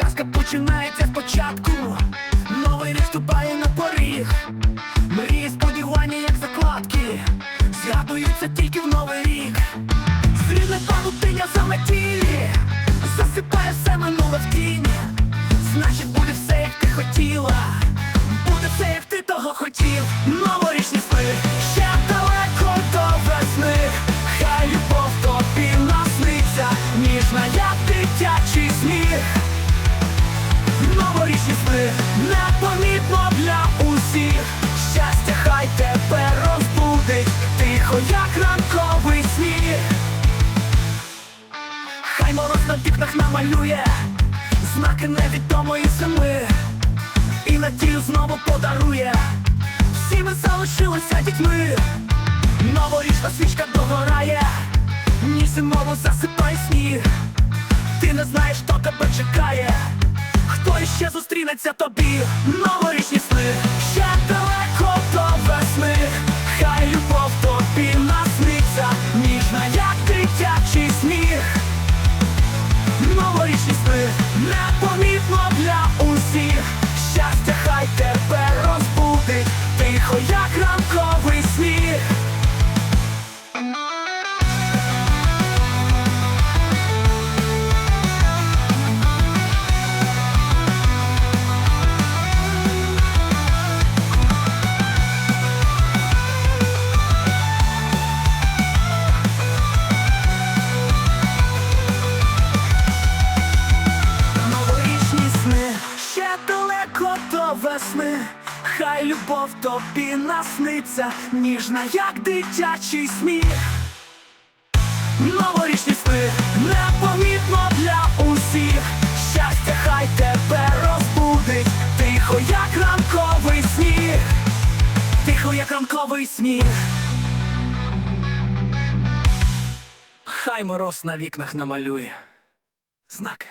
Казка починається спочатку, новий рік ступає на поріг. Мрії сподівання, як закладки, згадуються тільки в новий рік. Срібне павутиння заметілі, засипає все минуле в тіні. Значить, буде все, як ти хотіла, буде все, як ти того хотів. Новорічні Мороз на вікнах намалює знаки невідомої зими, і надію знову подарує. Всі ми залишилися дітьми. Новорічна свічка догорає, ніж зимово засипає сніг. Ти не знаєш, хто тебе чекає. Хто іще зустрінеться тобі? Новорічні весни. Хай любов тобі насниться, ніжна, як дитячий сміх. Новорічні сни непомітно для усіх. Щастя, хай тебе розбудить, тихо, як ранковий сніг, тихо, як ранковий сніг. Хай мороз на вікнах намалює знаки.